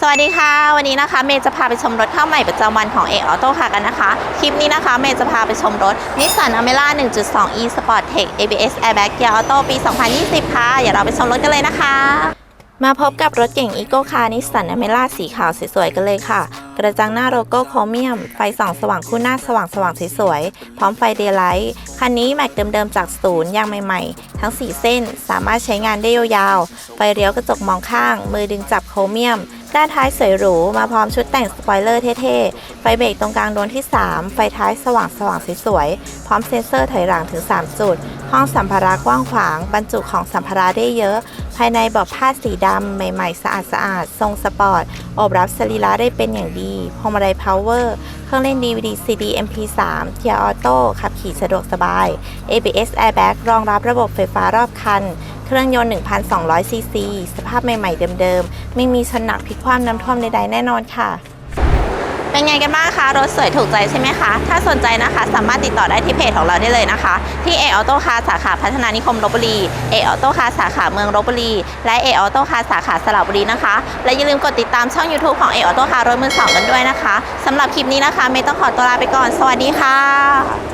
สวัสดีค่ะ วันนี้นะคะเมย์จะพาไปชมรถเข้าใหม่ประจำวันของเอกออโต้ค่ะกันนะคะ คลิปนี้นะคะเมย์จะพาไปชมรถ Nissan Almera 1.2 e Sport Tech ABS Airbag Gear Auto ปี 2020 ค่ะเดี๋ยวเราไปชมรถกันเลยนะคะ มาพบกับรถเก่งอีโก้คาร์นิสสันอเมร่าสีขาวสวยๆกันเลยค่ะ กระจังหน้าโลโก้โครเมียม ไฟส่องสว่างคู่หน้าสว่างสว่างสวยๆพร้อมไฟเดย์ไลท์คันนี้แม็กเดิมๆจากศูนย์ยางใหม่ๆ ทั้ง 4 เส้นสามารถใช้งานได้ยาวๆไฟเลี้ยวกระจกมองข้าง มือดึงจับโครเมียม ด้านท้ายสวยหรู มาพร้อมชุดแต่งสปอยเลอร์เท่ๆ ไฟเบรกตรงกลางดวงที่ 3 ไฟท้ายสว่างสว่างสวยๆ พร้อมเซ็นเซอร์ถอยหลังถึง 3 จุด ห้องสัมภาระกว้างขวาง บรรจุของสัมภาระได้เยอะ ภายในเบาะผ้าสีดำ ใหม่ๆ สะอาดสะอาดๆทรงสปอร์ต อบรับสรีระได้เป็นอย่างดีพวงมาลัยพาวเวอร์ เครื่องเล่น DVD CD MP3 เกียร์ออโต้ขับขี่สะดวกสบาย ABS Airbag รองรับระบบไฟฟ้ารอบคัน เครื่องยนต์ 1,200 ซีซี สภาพใหม่ ๆ เดิมๆ ไม่มีชนหนักพลิกคว่ำน้ำท่วมใดๆ แน่นอนค่ะ เป็นไงกันบ้างคะ รถสวยถูกใจใช่ไหมคะ ถ้าสนใจนะคะ สามารถติดต่อได้ที่เพจของเราได้เลยนะคะ ที่เอออโต้คาสาขาพัฒนานิคมลบบุรีเอออโต้คาสาขาเมืองลบบุรี และเอออโต้คาสาขาสระบุรีนะคะ และอย่าลืมกดติดตามช่อง YouTube ของเอออโต้คารถมือสองกันด้วยนะคะสำหรับคลิปนี้นะคะเมย์ต้องขอตัวลาไปก่อน สวัสดีค่ะ